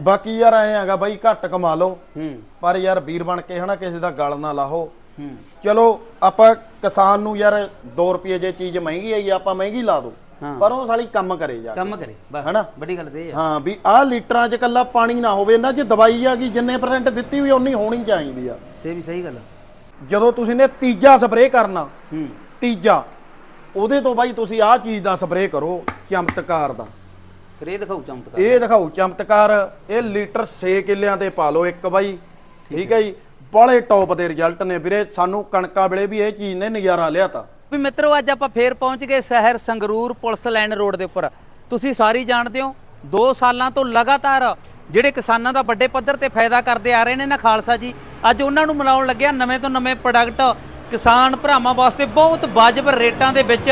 ਬਾਕੀ ਯਾਰ ਐ ਹੈਗਾ ਬਾਈ ਘੱਟ ਕਮਾ ਲਓ। ਪਰ ਯਾਰ ਵੀਰ ਬਣ ਕੇ ਹਨਾ ਕਿਸੇ ਦਾ ਗਲ ਨਾ ਲਾਹੋ। ਚਲੋ ਆਪਾਂ ਕਿਸਾਨ ਨੂੰ ਯਾਰ 2 ਰੁਪਏ ਜੇ ਚੀਜ਼ ਮਹਿੰਗੀ ਆਈ ਆਪਾਂ ਮਹਿੰਗੀ ਲਾ ਦੋ। ਪਰ ਉਹ ਸਾਲੀ ਕੰਮ ਕਰੇ ਜਾ ਕੰਮ ਕਰੇ ਹਨਾ? ਵੱਡੀ ਗੱਲ ਤੇ ਹਾਂ ਵੀ ਆਹ ਲੀਟਰਾਂ 'ਚ ਕੱਲਾ ਪਾਣੀ ਨਾ ਹੋਵੇ ਇਹਨਾਂ 'ਚ ਦਵਾਈ ਆ ਗਈ ਜਿੰਨੇ ਪਰਸੈਂਟ ਦਿੱਤੀ ਹੋਈ ਉਨੀ ਹੋਣੀ ਚਾਹੀਦੀ ਆ। ਇਹ ਵੀ ਸਹੀ ਗੱਲ। ਜਦੋਂ ਤੁਸੀਂ ਨੇ ਤੀਜਾ ਸਪਰੇਅ ਕਰਨਾ ਹੂੰ। ਤੀਜਾ ਉਹਦੇ ਤੋਂ ਬਾਈ ਤੁਸੀਂ ਆਹ ਚੀਜ਼ ਦਾ ਸਪਰੇਅ ਕਰੋ ਚਮਤਕਾਰ ਦਾ। ਫਿਰ ਇਹ ਦਿਖਾਉ ਚਮਤਕਾਰ। ਇਹ ਦਿਖਾਓ ਚਮਤਕਾਰ ਇਹ ਲੀਟਰ 6 ਕਿੱਲਿਆਂ ਤੇ ਪਾ ਲਓ ਇੱਕ ਬਾਈ। ਠੀਕ ਹੈ। ਜੀ? ਬੜੇ ਟੌਪ ਦੇ ਰਿਜ਼ਲਟ ਨੇ ਵੀਰੇ ਸਾਨੂੰ ਕਣਕਾਂ ਵੇਲੇ ਵੀ ਇਹ ਚੀਜ਼ ਨੇ ਨਜ਼ਾਰਾ ਲਿਆ ਤਾ। ਵੀ ਮਿੱਤਰੋ ਅੱਜ ਆਪਾਂ ਫੇਰ ਪਹੁੰਚ ਗਏ ਸ਼ਹਿਰ ਸੰਗਰੂਰ ਪੁਲਿਸ ਲਾਈਨ ਰੋਡ ਦੇ ਉੱਪਰ। ਤੁਸੀਂ ਸਾਰੀ ਜਾਣਦੇ ਹੋ 2 ਸਾਲਾਂ ਤੋਂ ਲਗਾਤਾਰ ਜਿਹੜੇ ਕਿਸਾਨਾਂ ਦਾ ਵੱਡੇ ਪੱਧਰ ਤੇ ਫਾਇਦਾ ਕਰਦੇ ਆ ਰਹੇ ਨੇ ਨਾ ਖਾਲਸਾ ਜੀ ਅੱਜ ਉਹਨਾਂ ਨੂੰ ਮਿਲਾਉਣ ਲੱਗਿਆ ਨਵੇਂ ਤੋਂ ਨਵੇਂ ਪ੍ਰੋਡਕਟ ਕਿਸਾਨ ਭਰਾਵਾਂ ਵਾਸਤੇ ਬਹੁਤ ਵਾਜਬ ਰੇਟਾਂ ਦੇ ਵਿੱਚ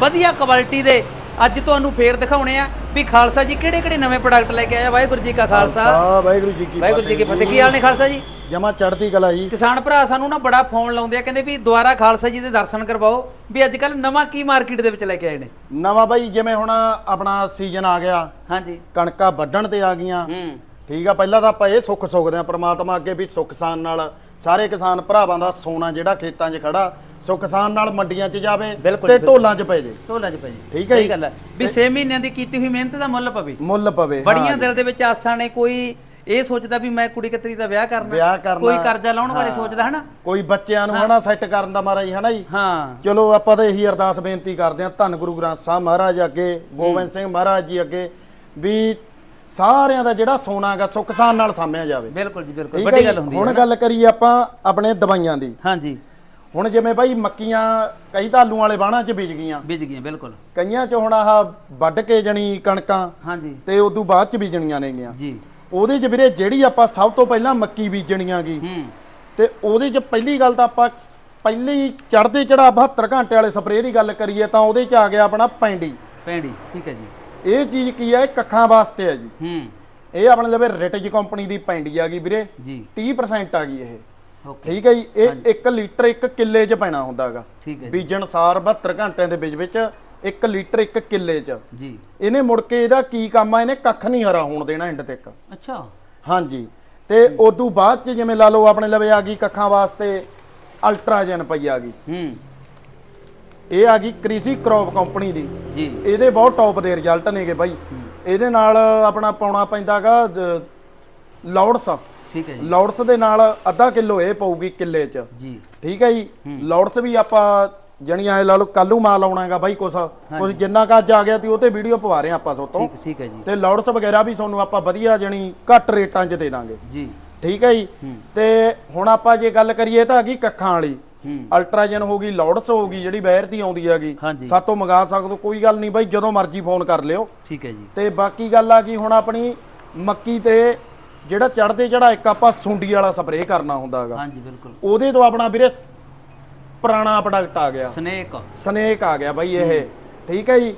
ਵਧੀਆ ਕੁਆਲਿਟੀ ਦੇ ਅੱਜ ਤੁਹਾਨੂੰ ਫੇਰ ਦਿਖਾਉਣੇ ਆ ਵੀ ਖਾਲਸਾ ਜੀ ਕਿਹੜੇ ਕਿਹੜੇ ਨਵੇਂ ਪ੍ਰੋਡਕਟ ਲੈ ਕੇ ਆਇਆ ਵਾਹਿਗੁਰੂ ਜੀ ਕਾ ਖਾਲਸਾ। ਵਾਹਿਗੁਰੂ ਜੀ ਕੀ ਵਾਹਿਗੁਰੂ ਜੀ ਕੀ ਫਤਿਹ ਕੀ ਹਾਲ ਨੇ ਖਾਲਸਾ ਜੀ? ਜਮਾ ਚੜ੍ਹਦੀ ਕਲਾ ਜੀ। ਕਿਸਾਨ ਭਰਾ ਸਾਨੂੰ ਨਾ ਬੜਾ ਫੋਨ ਲਾਉਂਦੇ ਆ ਕਹਿੰਦੇ ਵੀ ਦੁਬਾਰਾ ਖਾਲਸਾ ਜੀ ਦੇ ਦਰਸ਼ਨ ਕਰਵਾਓ ਵੀ ਅੱਜ ਕੱਲ ਨਵਾਂ ਕੀ ਮਾਰਕੀਟ ਦੇ ਵਿੱਚ ਲੈ ਕੇ ਆਏ ਨੇ? ਨਵਾਂ ਬਾਈ ਜਿਵੇਂ ਹੁਣ ਆਪਣਾ ਸੀਜ਼ਨ ਆ ਗਿਆ ਹਾਂਜੀ। ਕਣਕਾਂ ਵੱਢਣ ਤੇ ਆ ਗਈਆਂ। ਹੂੰ। ਠੀਕ ਆ ਪਹਿਲਾਂ ਤਾਂ ਆਪਾਂ ਇਹ ਸੁੱਖ ਸੁਖਦੇ ਆ ਪ੍ਰਮਾਤਮਾ ਅੱਗੇ ਵੀ ਸੁੱਖ ਸਾਨ ਨਾਲ ਸਾਰੇ ਕਿਸਾਨ ਭਰਾਵਾਂ ਦਾ ਸੋਨਾ ਜਿਹੜਾ ਖੇਤਾਂ 'ਚ ਖੜਾ ਸੁੱਖ ਸਾਨ ਨਾਲ ਮੰਡੀਆਂ 'ਚ ਜਾਵੇ ਬਿਲਕੁਲ ਤੇ ਜੀ, ਢੋਲਾਂ 'ਚ ਪੈ ਜੇ। ਢੋਲਾ ਚ ਭਾਜੀ ਠੀਕ ਹੈ ਸਹੀ ਜੀ। ਗੱਲ ਹੈ। ਵੀ 6 ਮਹੀਨਿਆਂ ਦੀ ਕੀਤੀ ਹੋਈ ਮਿਹਨਤ ਦਾ ਮੁੱਲ ਪਵੇ। ਮੁੱਲ ਪਵੇ ਹਾਂ ਬੜੀਆਂ ਜੀ। ਦਿਲ ਦੇ ਵਿੱਚ ਆਸਾਂ ਨੇ ਕੋਈ ਇਹ ਸੋਚਦਾ ਵੀ ਮੈਂ ਕੁੜੀ ਕਤਰੀ ਦਾ ਵਿਆਹ ਕਰਨਾ ਵਿਆਹ ਕਰਨਾ। ਕੋਈ ਕਰਜ਼ਾ ਲਾਉਣ ਬਾਰੇ ਹਾਂ। ਸੋਚਦਾ ਹਨਾ? ਕੋਈ ਬੱਚਿਆਂ ਨੂੰ ਹਨਾ ਸੈੱਟ ਕਰਨ ਦਾ ਮਾਰਾ ਜੀ ਹਨਾ ਜੀ? ਹਾਂ। ਚਲੋ ਆਪਾਂ ਤਾਂ ਇਹੀ ਅਰਦਾਸ ਬੇਨਤੀ ਕਰਦੇ ਹਾਂ ਧੰਨ ਗੁਰੂ ਗ੍ਰੰਥ ਸਾਹਿਬ ਮਹਾਰਾਜ ਅੱਗੇ ਗੋਬਿੰਦ ਸਿੰਘ ਮਹਾਰਾਜ ਜੀ ਅੱਗੇ ਵੀ ਸਾਰਿਆਂ ਦਾ ਜਿਹੜਾ ਸੋਨਾ ਹੈਗਾ ਸੁੱਖ ਸਾਨ ਨਾਲ ਸਾਂਭਿਆ ਜਾਵੇ। ਬਿਲਕੁਲ ਜੀ ਬਿਲਕੁਲ। ਠੀਕ ਹੈ ਵੱਡੀ ਜੀ? ਗੱਲ ਹੁੰਦੀ ਹੁਣ ਹੈ ਗੱਲ ਕਰੀਏ ਆਪਾਂ ਆਪਣੇ ਦਵਾਈਆਂ ਦੀ। ਹਾਂਜੀ ਹੁਣ ਜਿਵੇਂ ਬਾਈ ਮੱਕੀਆਂ ਕਈ ਤਾਂ ਆਲੂ ਵਾਲੇ ਬਾਣਾ 'ਚ ਬੀਜ ਗਈਆਂ। ਬੀਜ ਗਈਆਂ ਬਿਲਕੁਲ। ਕਈਆਂ 'ਚ ਹੁਣ ਆਹ ਵੱਢ ਕੇ ਜਣੀ ਕਣਕਾਂ ਹਾਂਜੀ। ਤੇ ਉਦੋਂ ਬਾਅਦ 'ਚ ਬੀਜਣੀਆਂ ਨੇਗੀਆਂ। ਜੀ। ਉਹਦੇ 'ਚ ਵੀਰੇ ਜਿਹੜੀ ਆਪਾਂ ਸਭ ਤੋਂ ਪਹਿਲਾਂ ਮੱਕੀ ਬੀਜਣੀਆਂ ਗੀ ਹੂੰ। ਤੇ ਉਹਦੇ 'ਚ ਪਹਿਲੀ ਗੱਲ ਤਾਂ ਆਪਾਂ ਪਹਿਲੀ ਚੜਦੇ ਚੜਾ 72 ਘੰਟੇ ਵਾਲੇ ਸਪਰੇਅ ਦੀ ਗੱਲ ਕਰੀਏ ਤਾਂ ਉਹਦੇ 'ਚ ਆ ਗਿਆ ਆਪਣਾ ਪੈਂਡੀ ਪੈਂਡੀ ਠੀਕ ਹੈ ਜੀ। ਇਹ ਚੀਜ਼ ਕੀ ਹੈ ਇਹ ਕੱਖਾਂ ਵਾਸਤੇ ਹੈ ਜੀ। ਹੂੰ। ਇਹ ਆਪਣੇ ਲਵੇ ਰਿਟਜ ਕੰਪਨੀ ਦੀ ਪੈਂਡੀ ਆ ਗਈ ਵੀਰੇ। ਜੀ। 30% ਆ ਗਈ ਇਹ। ਠੀਕ ਹੈ ਜੀ ਇਹ 1 ਲੀਟਰ 1 ਕਿੱਲੇ 'ਚ ਪੈਣਾ ਹੁੰਦਾਗਾ। ਠੀਕ ਹੈ ਜੀ। ਬੀਜਣ ਸਾਰ 72 ਘੰਟਿਆਂ ਦੇ ਵਿੱਚ ਵਿੱਚ 1 ਲੀਟਰ 1 ਕਿੱਲੇ 'ਚ। ਜੀ। ਇਹਨੇ ਮੁੜ ਕੇ ਇਹਦਾ ਕੀ ਕੰਮ ਆ ਇਹਨੇ ਕੱਖ ਨਹੀਂ ਹਰਾ ਹੋਣ ਦੇਣਾ ਐਂਡ ਤੱਕ। ਅੱਛਾ। ਹਾਂਜੀ। ਤੇ ਉਦੋਂ ਬਾਅਦ 'ਚ ਜਿਵੇਂ ਲਾ ਲਓ ਆਪਣੇ ਲਵੇ ਆ ਗਈ ਕੱਖਾਂ ਵਾਸਤੇ ਅਲਟਰਾਜਨ ਪਈ ਆ ਗਈ। ਹੂੰ। ਇਹ ਆ ਗਈ ਕ੍ਰਿਸ਼ੀ ਕ੍ਰੌਪ ਕੰਪਨੀ ਦੀ। ਜੀ। ਇਹਦੇ ਬਹੁਤ ਟੌਪ ਦੇ ਰਿਜ਼ਲਟ ਨੇਗੇ ਬਾਈ। ਇਹਦੇ ਨਾਲ ਆਪਣਾ ਪਾਉਣਾ ਪੈਂਦਾਗਾ ਲੌਡਸ ਠੀਕ ਹੈ ਜੀ। ਲੌਡਸ ਦੇ ਨਾਲ ਅੱਧਾ ਕਿਲੋ ਇਹ ਪਊਗੀ ਕਿੱਲੇ 'ਚ। ਜੀ। ਠੀਕ ਹੈ ਜੀ? ਲੌਡਸ ਵੀ ਆਪਾਂ ਜਣੀਆਂ ਲਾ ਲਓ ਕੱਲੂ ਮਾਲ ਆਉਣਾਗਾ ਬਾਈ ਕੁਛ। ਕੁਛ ਜਿੰਨਾ ਕੁ ਅੱਜ ਆ ਗਿਆ ਤੀ ਉਹ ਤੇ ਵੀਡੀਓ ਪਵਾ ਰਹੇ ਆਪਾਂ ਤੋਂ ਠੀਕ ਠੀਕ ਹੈ ਜੀ। ਤੇ ਲੌਡਸ ਵਗੈਰਾ ਵੀ ਤੁਹਾਨੂੰ ਆਪਾਂ ਵਧੀਆ ਜਣੀ ਘੱਟ ਰੇਟਾਂ 'ਚ ਦੇ ਦਾਂਗੇ। ਜੀ। ਠੀਕ ਹੈ ਜੀ? ਤੇ ਹੁਣ ਆਪਾਂ ਜੇ ਗੱਲ ਕਰੀਏ ਤਾਂ ਹੈਗੀ ਕੱਖਾਂ ਵਾਲੀ। ਅਲਟਰਾਜਨ ਹੋ ਗਈ ਲੌਡਸ ਹੋ ਗਈ ਜਿਹੜੀ ਬਾਹਰ ਦੀ ਆਉਂਦੀ ਹੈਗੀ। ਸਾਤੋਂ ਮੰਗਾ ਸਕਦੇ ਹੋ ਕੋਈ ਗੱਲ ਨਹੀਂ ਬਾਈ ਜਦੋਂ ਮਰਜ਼ੀ ਫੋਨ ਕਰ ਲਿਓ। ਠੀਕ ਹੈ ਜੀ। ਤੇ ਬਾਕੀ ਗੱਲ ਆ ਗਈ ਹੁਣ ਆਪਣੀ ਮੱਕੀ ਤੇ ਜਿਹੜਾ ਚੜਦੇ ਚੜਾ ਇੱਕ ਆਪਾਂ ਸੁੰਡੀ ਵਾਲਾ ਸਪਰੇਅ ਕਰਨਾ ਹੁੰਦਾ ਹੈਗਾ। ਹਾਂਜੀ ਬਿਲਕੁਲ। ਉਹਦੇ ਤੋਂ ਆਪਣਾ ਵੀਰੇ ਪੁਰਾਣਾ ਪ੍ਰੋਡਕਟ ਆ ਗਿਆ। ਸਨੇਕ। ਸਨੇਕ ਆ ਗਿਆ ਬਾਈ ਇਹ। ਠੀਕ ਹੈ ਜੀ?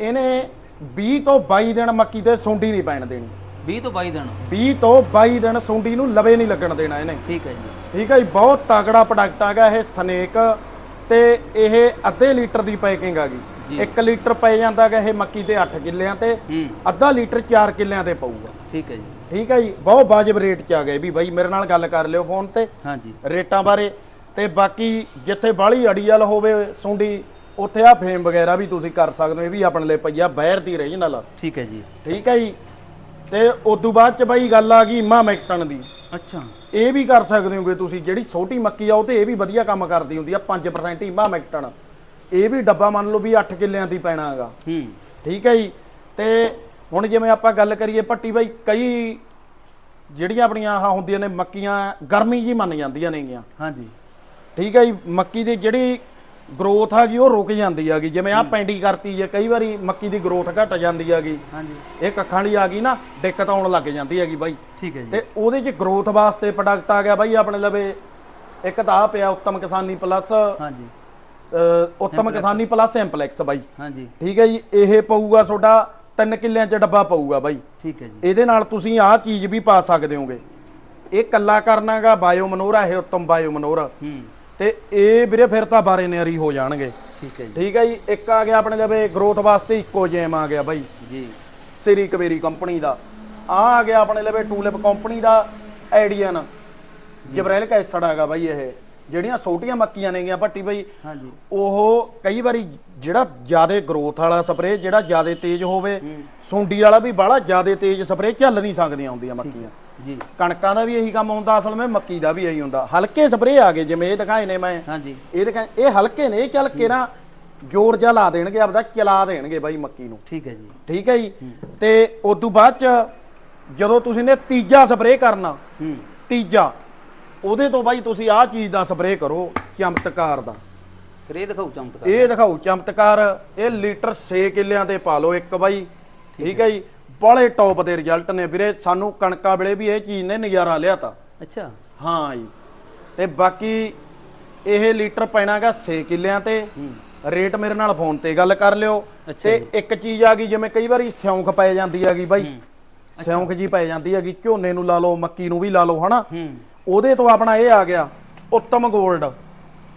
ਇਹਨੇ 20 ਤੋਂ 22 ਦਿਨ ਮੱਕੀ ਤੇ ਸੁੰਡੀ ਨਹੀਂ ਪੈਣ ਦੇਣੀ। 20 ਤੋਂ 22 ਦਿਨ। 20 ਤੋਂ 22 ਦਿਨ ਸੁੰਡੀ ਨੂੰ ਲਵੇ ਨਹੀਂ ਲੱਗਣ ਦੇਣਾ ਇਹਨੇ। ਠੀਕ ਹੈ ਜੀ। ਠੀਕ ਹੈ ਜੀ? ਬਹੁਤ ਤਗੜਾ ਪ੍ਰੋਡਕਟ ਆ ਗਿਆ ਇਹ ਸਨੇਕ। ਤੇ ਇਹ ਅੱਧੇ ਲੀਟਰ ਦੀ ਪੈਕਿੰਗ ਆ। ਗਈ। 1 ਲੀਟਰ ਪੈ ਜਾਂਦਾ ਹੈਗਾ ਇਹ ਮੱਕੀ ਤੇ 8 ਕਿੱਲਿਆਂ ਤੇ। ਅੱਧਾ ਲੀਟਰ 4 ਕਿੱਲਿਆਂ ਤੇ ਪਊਗਾ। ਠੀਕ ਹੈ ਜੀ। ਠੀਕ ਹੈ ਜੀ ਬਹੁਤ ਵਾਜਬ ਰੇਟ ਚ ਆ ਗਏ ਵੀ ਬਾਈ ਮੇਰੇ ਨਾਲ ਗੱਲ ਕਰ ਲਿਓ ਫੋਨ ਤੇ। ਹਾਂਜੀ। ਰੇਟਾਂ ਬਾਰੇ ਤੇ ਬਾਕੀ ਜਿੱਥੇ ਬਾਹਲੀ ਅੜੀਅਲ ਹੋਵੇ ਸੁੰਡੀ ਉੱਥੇ ਆ ਫੇਮ ਵਗੈਰਾ ਵੀ ਤੁਸੀਂ ਕਰ ਸਕਦੇ ਹੋ ਇਹ ਵੀ ਆਪਣੇ ਲਈ ਪਈਆ ਬਾਹਰ ਦੀ ਰੀਜਨਲ ਠੀਕ ਹੈ ਜੀ। ਠੀਕ ਹੈ ਜੀ। ਤੇ ਉਦੋਂ ਬਾਅਦ ਚ ਬਾਈ ਗੱਲ ਆ ਗਈ ਮਾ ਮੈਕਟਨ ਦੀ। ਅੱਛਾ। ਇਹ ਵੀ ਕਰ ਸਕਦੇ ਹੋਗੇ ਤੁਸੀਂ ਜਿਹੜੀ ਛੋਟੀ ਮੱਕੀ ਆ ਉਹ ਤੇ ਇਹ ਵੀ ਵਧੀਆ ਕੰਮ ਕਰਦੀ ਹੁੰਦੀ ਆ 5% ਹੀਮਾ ਮੈਕਟਨ। ਇਹ ਵੀ ਡੱਬਾ ਮੰਨ ਲਓ ਵੀ 8 ਕਿੱਲਿਆਂ ਦੀ ਪੈਣਾ ਹੈਗਾ। ਹੂੰ। ਠੀਕ ਹੈ ਜੀ। ਤੇ ਹੁਣ ਜਿਵੇਂ ਆਪਾਂ ਗੱਲ ਕਰੀਏ ਪੱਟੀ ਬਾਈ ਕਈ ਜਿਹੜੀਆਂ ਆਪਣੀਆਂ ਆਹ ਹੁੰਦੀਆਂ ਨੇ ਮੱਕੀਆਂ ਗਰਮੀ ਜੀ ਮੰਨ ਜਾਂਦੀਆਂ ਨੇਗੀਆਂ। ਹਾਂਜੀ। ਠੀਕ ਹੈ ਜੀ ਮੱਕੀ ਦੀ ਜਿਹੜੀ ਗਰੋਥ ਹੈਗੀ ਉਹ ਰੁਕ ਜਾਂਦੀ ਹੈਗੀ ਜਿਵੇਂ ਆ ਪੈਂਡੀ ਕਰਤੀ ਜੇ ਕਈ ਵਾਰੀ ਮੱਕੀ ਦੀ ਗਰੋਥ ਘਟ ਜਾਂਦੀ ਹੈਗੀ ਹਾਂਜੀ। ਇਹ ਕੱਖਾਂ ਵਾਲੀ ਆ ਗਈ ਨਾ ਦਿੱਕਤ ਆਉਣ ਲੱਗ ਜਾਂਦੀ ਹੈਗੀ ਬਾਈ। ਠੀਕ ਹੈ ਜੀ। ਤੇ ਉਹਦੇ 'ਚ ਗਰੋਥ ਵਾਸਤੇ ਪ੍ਰੋਡਕਟ ਆ ਗਿਆ ਬਾਈ ਆਪਣੇ ਲਵੇ ਇੱਕ ਤਾਂ ਆ ਪਿਆ ਉੱਤਮ ਕਿਸਾਨੀ ਪਲੱਸ ਹਾਂਜੀ। ਉੱਤਮ ਕਿਸਾਨੀ ਪਲੱਸ ਇੰਪਲੈਕਸ ਬਾਈ। ਹਾਂਜੀ। ਠੀਕ ਹੈ ਜੀ ਇਹ ਪਊਗਾ ਤੁਹਾਡਾ 3 ਕਿੱਲਿਆਂ 'ਚ ਡੱਬਾ ਪਊਗਾ ਬਾਈ। ਠੀਕ ਹੈ ਜੀ। ਇਹਦੇ ਨਾਲ ਤੁਸੀਂ ਆਹ ਚੀਜ਼ ਵੀ ਪਾ ਸਕਦੇ ਹੋਗੇ। ਇਹ ਕੱਲਾ ਕਰਨਾਗਾ ਬਾਇਓ ਮਨੋਰਾ ਇਹ ਉੱਤਮ ਬਾਇਓ ਮਨੋਰਾ ਹੂੰ। ਤੇ ਇਹ ਵੀਰੇ ਫਿਰ ਤਾਂ ਬਾਰੇ ਨਿਆਰੀ ਹੋ ਜਾਣਗੇ। ਠੀਕ ਹੈ ਜੀ। ਠੀਕ ਹੈ ਜੀ ਇੱਕ ਆ ਗਿਆ ਆਪਣੇ ਲਵੇ ਗਰੋਥ ਵਾਸਤੇ ਇੱਕੋ ਜੇਮ ਆ ਗਿਆ ਬਾਈ। ਜੀ। ਸ੍ਰੀ ਕਵੇਰੀ ਕੰਪਨੀ ਦਾ। ਆ ਆ ਗਿਆ ਆਪਣੇ ਲਵੇ ਟੂਲਿਪ ਕੰਪਨੀ ਦਾ ਆਈਡੀਅਨ। ਜਬਰੈਲ ਕੈਸੜ ਹੈਗਾ ਬਾਈ ਇਹ। ਜਿਹੜੀਆਂ ਛੋਟੀਆਂ ਮੱਕੀਆਂ ਨੇਗੀਆਂ ਭੱਟੀ ਬਾਈ ਹਾਂਜੀ। ਉਹ ਕਈ ਵਾਰੀ ਜਿਹੜਾ ਜ਼ਿਆਦਾ ਗਰੋਥ ਵਾਲਾ ਸਪਰੇ ਜਿਹੜਾ ਜ਼ਿਆਦਾ ਤੇਜ਼ ਹੋਵੇ ਸੁੰਡੀ ਵਾਲਾ ਵੀ ਬਾਹਲਾ ਜ਼ਿਆਦਾ ਤੇਜ਼ ਸਪਰੇ ਚੱਲ ਨਹੀਂ ਸਕਦੀਆਂ ਹੁੰਦੀਆਂ ਮੱਕੀਆਂ। ਜੀ। ਕਣਕਾਂ ਦਾ ਵੀ ਇਹੀ ਕੰਮ ਹੁੰਦਾ ਅਸਲ ਵਿੱਚ ਮੱਕੀ ਦਾ ਵੀ ਇਹੀ ਹੁੰਦਾ। ਹਲਕੇ ਸਪਰੇ ਆ ਗਏ ਜਿਵੇਂ ਇਹ ਦਿਖਾਏ ਨੇ ਮੈਂ। ਹਾਂਜੀ। ਇਹ ਦਿਖਾ ਇਹ ਹਲਕੇ ਨੇ ਇਹ ਚੱਲ ਕੇ ਨਾ ਜੋਰ ਜਾ ਲਾ ਦੇਣਗੇ ਆਪਦਾ ਚਲਾ ਦੇਣਗੇ ਬਾਈ ਮੱਕੀ ਨੂੰ। ਠੀਕ ਹੈ ਜੀ। ਠੀਕ ਹੈ ਜੀ? ਤੇ ਉਸ ਤੋਂ ਬਾਅਦ ਚ ਜਦੋਂ ਤੁਸੀਂ ਨੇ ਤੀਜਾ ਸਪਰੇ ਕਰਨਾ ਹੂੰ। ਤੀਜਾ ਉਹਦੇ ਤੋਂ ਬਾਈ ਤੁਸੀਂ ਆਹ ਚੀਜ਼ ਦਾ ਸਪਰੇ ਕਰੋ ਚਮਤਕਾਰ ਦਾ। ਫਿਰ ਇਹ ਦਿਖਾਓ ਚਮਤਕਾਰ। ਇਹ ਦਿਖਾਓ ਚਮਤਕਾਰ ਇਹ ਲੀਟਰ 6 ਕਿੱਲਿਆਂ ਤੇ ਪਾ ਲਓ ਇੱਕ ਬਾਈ। ਠੀਕ ਹੈ। ਜੀ? ਬੜੇ ਟੌਪ ਦੇ ਰਿਜ਼ਲਟ ਨੇ ਵੀਰੇ। ਸਾਨੂੰ ਕਣਕਾਂ ਵੇਲੇ ਵੀ ਇਹ ਚੀਜ਼ ਨੇ ਨਜ਼ਾਰਾ ਲਿਆ ਤਾ ਅੱਛਾ। ਹਾਂ ਜੀ। ਤੇ ਬਾਕੀ ਇਹ ਲੀਟਰ ਪੈਣਾਗਾ 6 ਕਿੱਲਿਆਂ ਤੇ। ਰੇਟ ਮੇਰੇ ਨਾਲ ਫੋਨ ਤੇ ਗੱਲ ਕਰ ਲਿਓ। ਤੇ ਇੱਕ ਚੀਜ਼ ਆ ਗਈ ਜਿਵੇਂ ਕਈ ਵਾਰੀ ਸਿਉਂਖ ਪੈ ਜਾਂਦੀ ਹੈਗੀ ਬਾਈ। ਸਿਉਂਖ ਜੀ ਪੈ ਜਾਂਦੀ ਹੈਗੀ ਝੋਨੇ ਨੂੰ ਲਾ ਲਓ ਮੱਕੀ ਨੂੰ ਵੀ ਲਾ ਲਓ ਹਨਾ? ਉਹਦੇ ਤੋਂ ਆਪਣਾ ਇਹ ਆ ਗਿਆ ਉੱਤਮ 골ਡ ਠੀਕ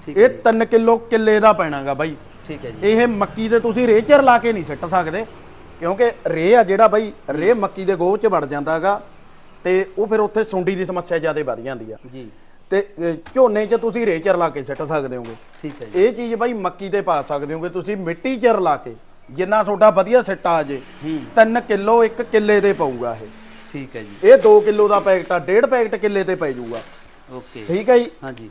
ਇਹ 3 ਕਿਲੋ ਕਿੱਲੇ ਦਾ ਪੈਣਾਗਾ ਬਾਈ। ਠੀਕ ਹੈ ਜੀ। ਇਹ ਮੱਕੀ ਦੇ ਤੁਸੀਂ ਰੇਚਰ ਲਾ ਕੇ ਨਹੀਂ ਸਿੱਟ ਸਕਦੇ ਕਿਉਂਕਿ ਰੇ ਆ ਜਿਹੜਾ ਬਾਈ ਰੇ ਮੱਕੀ ਦੇ ਗੋਹ 'ਚ ਵੜ ਜਾਂਦਾਗਾ ਤੇ ਉਹ ਫਿਰ ਉੱਥੇ ਸੁੰਡੀ ਦੀ ਸਮੱਸਿਆ ਜ਼ਿਆਦਾ ਵੱਧ ਜਾਂਦੀ ਆ। ਜੀ। ਤੇ ਝੋਨੇ 'ਚ ਤੁਸੀਂ ਰੇਚਰ ਲਾ ਕੇ ਸਿੱਟ ਸਕਦੇ ਹੋਗੇ। ਠੀਕ ਹੈ ਜੀ। ਇਹ ਚੀਜ਼ ਬਾਈ ਮੱਕੀ ਤੇ ਪਾ ਸਕਦੇ ਹੋਗੇ ਤੁਸੀਂ ਮਿੱਟੀ 'ਚ ਰਲਾ ਕੇ ਜਿੰਨਾ ਤੁਹਾਡਾ ਵਧੀਆ ਸਿੱਟ ਆ ਜੇ ਹੂੰ। 3 ਕਿਲੋ 1 ਕਿੱਲੇ ਦੇ ਪਊਗਾ ਇਹ। ਠੀਕ ਹੈ ਜੀ। ਇਹ 2 ਕਿਲੋ ਦਾ ਪੈਕਟ ਆ 1.5 ਪੈਕਟ ਕਿੱਲੇ ਤੇ ਪੈ ਜਾਊਗਾ। ਓਕੇ ਠੀਕ ਹੈ ਜੀ? ਹਾਂਜੀ।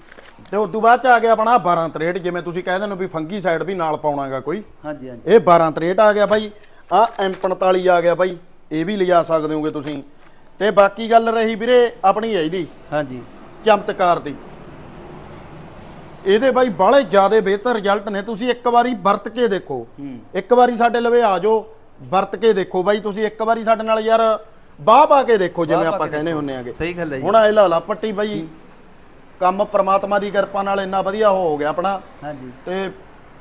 ਤੇ ਉਸ ਤੋਂ ਬਾਅਦ ਚ ਆ ਗਿਆ ਆਪਣਾ 12 63 ਜਿਵੇਂ ਤੁਸੀਂ ਕਹਿੰਦੇ ਹੋ ਵੀ ਫੰਗੀ ਸਾਈਡ ਵੀ ਨਾਲ ਪਾਉਣਾਗਾ ਕੋਈ। ਹਾਂਜੀ ਹਾਂਜੀ। ਇਹ 12 63 ਆ ਗਿਆ ਬਾਈ। ਆ M45 ਆ ਗਿਆ ਬਾਈ। ਇਹ ਵੀ ਲਿਜਾ ਸਕਦੇ ਹੋਗੇ ਤੁਸੀਂ। ਤੇ ਬਾਕੀ ਗੱਲ ਰਹੀ ਵੀਰੇ ਆਪਣੀ ਇਹਦੀ। ਹਾਂਜੀ। ਚਮਤਕਾਰ ਦੀ। ਇਹਦੇ ਬਾਈ ਬਾਹਲੇ ਜ਼ਿਆਦੇ ਬਿਹਤਰ ਰਿਜ਼ਲਟ ਨੇ। ਤੁਸੀਂ ਇੱਕ ਵਾਰੀ ਵਰਤ ਕੇ ਦੇਖੋ। ਇੱਕ ਵਾਰੀ ਸਾਡੇ ਲਵੇ ਆ ਜਾਓ। ਵਰਤ ਕੇ ਦੇਖੋ ਬਾਈ। ਤੁਸੀਂ ਇੱਕ ਵਾਰੀ ਸਾਡੇ ਨਾਲ ਯਾਰ ਬਾਹ ਪਾ ਕੇ ਦੇਖੋ ਜਿਵੇਂ ਆਪਾਂ ਕਹਿੰਦੇ ਹੁੰਨੇ ਆਗੇ ਸਹੀ ਗੱਲ ਹੈ ਜੀ। ਹੁਣ ਇਹ ਲਾਲਾ ਪੱਟੀ ਬਾਈ। ਕੰਮ ਪ੍ਰਮਾਤਮਾ ਦੀ ਕਿਰਪਾ ਨਾਲ ਇੰਨਾ ਵਧੀਆ ਹੋ ਗਿਆ ਆਪਣਾ। ਹਾਂਜੀ। ਤੇ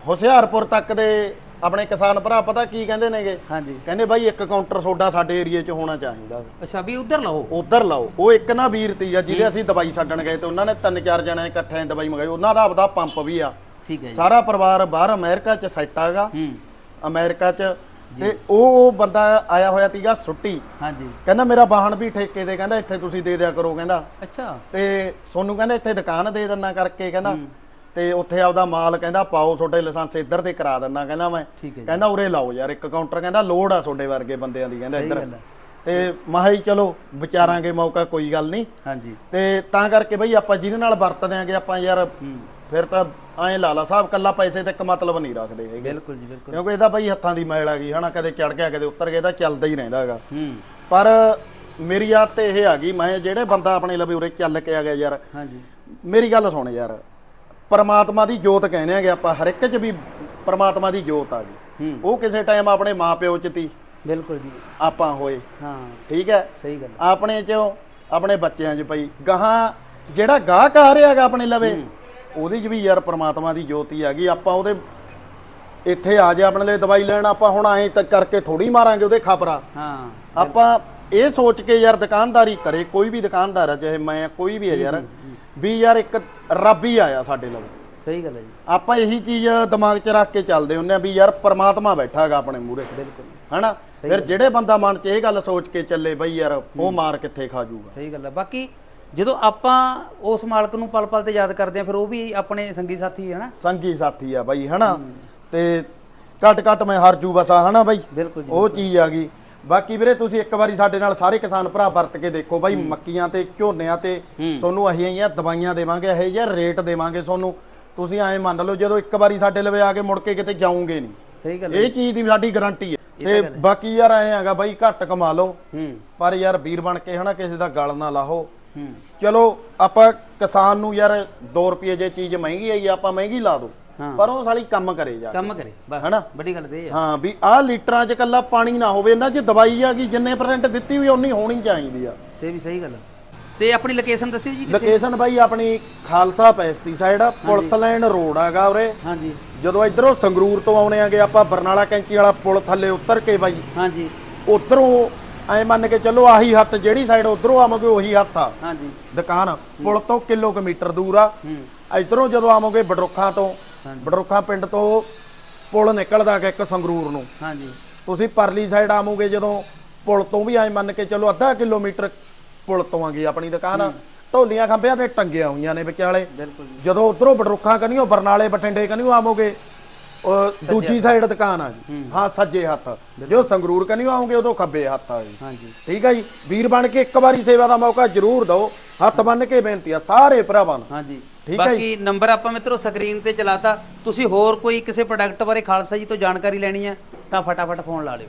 ਹੁਸ਼ਿਆਰਪੁਰ ਤੱਕ ਦੇ ਆਪਣੇ ਕਿਸਾਨ ਭਰਾ ਪਤਾ ਕੀ ਕਹਿੰਦੇ ਨੇਗੇ? ਹਾਂਜੀ। ਕਹਿੰਦੇ ਬਾਈ ਇੱਕ ਕਾਊਂਟਰ ਸੋਡਾ ਸਾਡੇ ਏਰੀਏ 'ਚ ਹੋਣਾ ਚਾਹੀਦਾ। ਅੱਛਾ ਵੀ ਉਧਰ ਲਾਓ। ਉਧਰ ਲਾਓ। ਉਹ ਇੱਕ ਨਾ ਵੀਰ ਤੀ ਆ ਜਿਹਦੇ ਅਸੀਂ ਦਵਾਈ ਛੱਡਣ ਗਏ ਤੇ ਉਹਨਾਂ ਨੇ ਤਿੰਨ ਚਾਰ ਜਣੇ ਇਕੱਠੇ ਦਵਾਈ ਮੰਗਾਈ। ਉਹਨਾਂ ਦਾ ਆਪਦਾ ਪੰਪ ਵੀ ਆ। ਠੀਕ ਹੈ ਜੀ। ਸਾਰਾ ਪਰਿਵਾਰ ਬਾਹਰ ਅਮਰੀਕਾ 'ਚ ਸੈੱਟ ਆਗਾ ਹੂੰ। ਅਮਰੀਕਾ 'ਚ ਤੇ ਉਹ ਬੰਦਾ ਆਇਆ ਹੋਇਆ ਤੀਗਾ ਸੁੱਟੀ। ਹਾਂਜੀ। ਕਹਿੰਦਾ ਮੇਰਾ ਵਾਹਨ ਵੀ ਠੇਕੇ ਤੇ। ਕਹਿੰਦਾ ਇੱਥੇ ਤੁਸੀਂ ਦੇ ਦਿਆ ਕਰੋ। ਕਹਿੰਦਾ। ਅੱਛਾ। ਤੇ ਸੋਨੂੰ ਕਹਿੰਦਾ ਇੱਥੇ ਦੁਕਾਨ ਦੇ ਦਿੰਨਾ ਕਰਕੇ। ਕਹਿੰਦਾ। ਤੇ ਉੱਥੇ ਆਪਦਾ ਮਾਲ ਕਹਿੰਦਾ ਪਾਓ ਤੁਹਾਡੇ ਲਾਇਸੈਂਸ ਇੱਧਰ ਤੇ ਕਰਾ ਦਿੰਨਾ। ਕਹਿੰਦਾ ਮੈਂ। ਕਹਿੰਦਾ ਉਰੇ ਲਾਓ ਯਾਰ ਇੱਕ ਕਾਊਂਟਰ। ਕਹਿੰਦਾ ਲੋੜ ਆ ਤੁਹਾਡੇ ਵਰਗੇ ਬੰਦਿਆਂ ਦੀ। ਕਹਿੰਦਾ ਇੱਧਰ। ਤੇ ਮਾਹੀ ਚਲੋ ਵਿਚਾਰਾਂਗੇ ਮੌਕਾ ਕੋਈ ਗੱਲ ਨਹੀਂ। ਹਾਂਜੀ। ਤੇ ਤਾਂ ਕਰਕੇ ਬਈ ਆਪਾਂ ਜਿਹਦੇ ਨਾਲ ਵਰਤਦੇ ਆਂਗੇ ਆਪਾਂ ਯਾਰ ਫਿਰ ਤਾਂ ਐਂ ਲਾਲਾ ਸਾਹਿਬ ਕੱਲਾ ਪੈਸੇ ਤੇ ਇੱਕ ਮਤਲਬ ਨਹੀਂ ਰੱਖਦੇ ਹੈਗੇ। ਬਿਲਕੁਲ ਜੀ ਬਿਲਕੁਲ। ਕਿਉਂਕਿ ਇਹਦਾ ਬਈ ਹੱਥਾਂ ਦੀ ਮੈਲ ਆ ਗਈ ਹਨਾ ਕਦੇ ਚੜ ਗਿਆ ਕਦੇ ਉੱਤਰ ਗਿਆ ਇਹਦਾ ਚੱਲਦਾ ਹੀ ਰਹਿੰਦਾ ਹੈਗਾ। ਹੂੰ। ਪਰ ਮੇਰੀ ਆਦਤ ਤੇ ਇਹ ਆ ਗਈ ਮੈਂ ਜਿਹੜੇ ਬੰਦਾ ਆਪਣੇ ਲਵੇ ਉਰੇ ਚੱਲ ਕੇ ਆ ਗਿਆ ਯਾਰ। ਹਾਂਜੀ। ਮੇਰੀ ਗੱਲ ਸੁਣ ਯਾਰ ਪਰਮਾਤਮਾ ਦੀ ਜੋਤ ਕਹਿੰਦੇ ਆਗੇ ਆਪਾਂ ਹਰ ਇੱਕ 'ਚ ਵੀ ਪਰਮਾਤਮਾ ਦੀ ਜੋਤ ਆ ਗਈ। ਉਹ ਕਿਸੇ ਟਾਈਮ ਆਪਣੇ ਮਾਪਿਓ 'ਚ ਤੀ ਬਿਲਕੁਲ ਜੀ। ਆਪਾਂ ਹੋਏ। ਹਾਂ। ਠੀਕ ਹੈ? ਸਹੀ ਗੱਲ ਆਪਣੇ 'ਚੋਂ ਆਪਣੇ ਬੱਚਿਆਂ 'ਚ ਪਈ ਗਾਹਾਂ ਜਿਹੜਾ ਗਾਹਕ ਆ ਰਿਹਾਗਾ ਆਪਣੇ ਲਵੇ ਉਹਦੇ 'ਚ ਵੀ ਯਾਰ ਪਰਮਾਤਮਾ ਦੀ ਜੋਤ ਹੀ ਆ ਗਈ ਆਪਾਂ ਉਹਦੇ ਇੱਥੇ ਆ ਜਾ ਆਪਣੇ ਲਈ ਦਵਾਈ ਲੈਣ ਆਪਾਂ ਹੁਣ ਐਂ ਤੱਕ ਕਰਕੇ ਥੋੜੀ ਮਾਰਾਂਗੇ ਉਹਦੇ ਖਬਰਾਂ ਹਾਂ। ਆਪਾਂ ਇਹ ਸੋਚ ਕੇ ਯਾਰ ਦੁਕਾਨਦਾਰੀ ਕਰੇ ਕੋਈ ਵੀ ਦੁਕਾਨਦਾਰ ਆ ਚਾਹੇ ਮੈਂ ਕੋਈ ਵੀ ਹੈ ਯਾਰ ਵੀ ਯਾਰ ਇੱਕ ਰੱਬ ਹੀ ਆਇਆ ਸਾਡੇ ਲਈ ਸਹੀ ਗੱਲ ਹੈ ਜੀ। ਆਪਾਂ ਇਹੀ ਚੀਜ਼ ਦਿਮਾਗ 'ਚ ਰੱਖ ਕੇ ਚੱਲਦੇ ਹੁੰਨੇ ਆ ਵੀ ਯਾਰ ਪ੍ਰਮਾਤਮਾ ਬੈਠਾ ਹੈਗਾ ਆਪਣੇ ਮੂਹਰੇ। ਬਿਲਕੁਲ ਹਨਾ? ਫਿਰ ਜਿਹੜੇ ਬੰਦਾ ਮਨ 'ਚ ਇਹ ਗੱਲ ਸੋਚ ਕੇ ਚੱਲੇ ਬਈ ਯਾਰ ਉਹ ਮਾਰ ਕਿੱਥੇ ਖਾ ਜਾਊਗਾ ਸਹੀ ਗੱਲ ਹੈ। ਬਾਕੀ ਜਦੋਂ ਆਪਾਂ ਉਸ ਮਾਲਕ ਨੂੰ ਪਲ ਪਲ ਤੇ ਯਾਦ ਕਰਦੇ ਆ ਫਿਰ ਉਹ ਵੀ ਆਪਣੇ ਸੰਗੀ ਸਾਥੀ ਹੈ ਨਾ? ਸੰਗੀ ਸਾਥੀ ਆ ਬਈ ਹਨਾ? ਤੇ ਘਟ ਘਟ ਮੈਂ ਹਰ ਜੂ ਬਸਾ ਹਨਾ ਬਈ? ਬਿਲਕੁਲ ਜੀ ਉਹ ਚੀਜ਼ ਆ ਗਈ। ਬਾਕੀ ਵੀਰੇ ਤੁਸੀਂ ਇੱਕ ਵਾਰੀ ਸਾਡੇ ਨਾਲ ਸਾਰੇ ਕਿਸਾਨ ਭਰਾ ਵਰਤ ਕੇ ਦੇਖੋ ਬਾਈ ਮੱਕੀਆਂ ਤੇ ਝੋਨਿਆਂ ਤੇ। ਤੁਹਾਨੂੰ ਅਸੀਂ ਜਿਹੀਆਂ ਦਵਾਈਆਂ ਦੇਵਾਂਗੇ ਇਹ ਜਿਹਾ ਰੇਟ ਦੇਵਾਂਗੇ ਤੁਹਾਨੂੰ। ਤੁਸੀਂ ਐਂ ਮੰਨ ਲਓ ਜਦੋਂ ਇੱਕ ਵਾਰੀ ਸਾਡੇ ਲਵੇ ਆ ਕੇ ਮੁੜ ਕੇ ਕਿਤੇ ਜਾਓਗੇ ਨਹੀਂ। ਸਹੀ ਗੱਲ ਇਹ ਚੀਜ਼ ਦੀ ਸਾਡੀ ਗਾਰੰਟੀ ਹੈ। ਤੇ ਬਾਕੀ ਯਾਰ ਐਂ ਹੈਗਾ ਬਾਈ ਘੱਟ ਕਮਾ ਲਓ। ਪਰ ਯਾਰ ਵੀਰ ਬਣ ਕੇ ਹਨਾ ਕਿਸੇ ਦਾ ਗਲ ਨਾ ਲਾਹੋ। ਚਲੋ ਆਪਾਂ ਕਿਸਾਨ ਨੂੰ ਯਾਰ 2 ਰੁਪਏ ਜੇ ਚੀਜ਼ ਮਹਿੰਗੀ ਆਈ ਆਪਾਂ ਮਹਿੰਗੀ ਲਾ ਦੋ। ਪਰ ਉਹ ਸਾਲੀ ਕੰਮ ਕਰੇ ਜਾ ਕੰਮ ਕਰੇ ਬਸ। ਹਨਾ? ਵੱਡੀ ਗੱਲ ਤੇ ਹਾਂ ਵੀ ਆਹ ਲੀਟਰਾਂ 'ਚ ਕੱਲਾ ਪਾਣੀ ਨਾ ਹੋਵੇ ਇਹਨਾਂ 'ਚ ਦਵਾਈ ਆ ਗਈ ਜਿੰਨੇ ਪਰਸੈਂਟ ਦਿੱਤੀ ਵੀ ਉਨੀ ਹੋਣੀ ਚਾਹੀਦੀ ਆ। ਤੇ ਵੀ ਸਹੀ ਗੱਲ। ਤੇ ਆਪਣੀ ਲੋਕੇਸ਼ਨ ਦੱਸਿਓ ਜੀ? ਲੋਕੇਸ਼ਨ ਬਾਈ ਆਪਣੀ ਖਾਲਸਾ ਪੈਸਟੀਸਾਈਡ ਆ ਪੁਲਿਸ ਲਾਈਨ ਰੋਡ ਆਗਾ ਉਰੇ। ਹਾਂਜੀ। ਜਦੋਂ ਇਧਰੋਂ ਸੰਗਰੂਰ ਤੋਂ ਆਉਣੇ ਆਗੇ ਆਪਾਂ ਬਰਨਾਲਾ ਕੈਂਚੀ ਵਾਲਾ ਪੁਲ ਥੱਲੇ ਉਤਰ ਕੇ ਬਾਈ। ਹਾਂਜੀ। ਉਧਰੋਂ ਐ ਮੰਨ ਕੇ ਚੱਲੋ ਆਹੀ ਹੱਥ ਜਿਹੜੀ ਸਾਈਡ ਉਧਰੋਂ ਆਵਾਂਗੇ ਉਹੀ ਹੱਥ ਆ। ਹਾਂਜੀ। ਦੁਕਾਨ ਪੁਲ ਤੋਂ ਕਿਲੋਮੀਟਰ ਦੂਰ ਆ। ਹੂੰ। ਇਧਰੋਂ ਜਦੋਂ ਆਵਾਂਗੇ ਬਡਰੁੱਖਾਂ ਤੋਂ ਬਡਰੁੱਖਾਂ ਪਿੰਡ ਤੋਂ ਪੁਲ ਨਿਕਲਦਾ ਗਾ ਇੱਕ ਸੰਗਰੂਰ ਨੂੰ। ਹਾਂਜੀ। ਤੁਸੀਂ ਪਰਲੀ ਸਾਈਡ ਆਵੋਗੇ ਜਦੋਂ ਪੁਲ ਤੋਂ ਵੀ ਐ ਮੰਨ ਕੇ ਚਲੋ ਅੱਧਾ ਕਿਲੋਮੀਟਰ ਪੁਲ ਤੋਂ ਆਗੀ ਆਪਣੀ ਦੁਕਾਨ। ਢੋਲੀਆਂ ਖੰਭਿਆਂ ਤੇ ਟੰਗੀਆਂ ਹੋਈਆਂ ਨੇ ਵਿਚਾਲੇ। ਬਿਲਕੁਲ ਜਦੋਂ ਉਧਰੋਂ ਬੜਰੁੱਖਾਂ ਕਨੀਓ ਬਰਨਾਲੇ ਬਠਿੰਡੇ ਕਨੀਓ ਆਵੋਗੇ ਉਹ ਦੂਜੀ ਸਾਈਡ ਦੁਕਾਨ ਆ ਜੀ। ਹਾਂ। ਸੱਜੇ ਹੱਥ। ਜੋ ਸੰਗਰੂਰ ਕਨੀਓ ਆਉਂਗੇ ਉਦੋਂ ਖੱਬੇ ਹੱਥ ਆ ਜੀ। ਹਾਂਜੀ। ਠੀਕ ਆ ਜੀ? ਵੀਰ ਬਣ ਕੇ ਇੱਕ ਵਾਰੀ ਸੇਵਾ ਦਾ ਮੌਕਾ ਜ਼ਰੂਰ ਦਿਓ। ਹੱਥ ਬੰਨ ਕੇ ਬੇਨਤੀ ਆ ਸਾਰੇ ਭਰਾਵਾਂ ਨੂੰ। ਹਾਂਜੀ। ਠੀਕ ਹੈ ਬਾਕੀ ਨੰਬਰ ਆਪਾਂ ਮਿੱਤਰੋ ਸਕਰੀਨ ਤੇ ਚਲਾਤਾ। ਤੁਸੀਂ ਹੋਰ ਕੋਈ ਕਿਸੇ ਪ੍ਰੋਡਕਟ ਬਾਰੇ ਖਾਲਸਾ ਜੀ ਤੋਂ ਜਾਣਕਾਰੀ ਲੈਣੀ ਹੈ ਤਾਂ ਫਟਾਫਟ ਫੋਨ ਲਾ ਲਿਓ।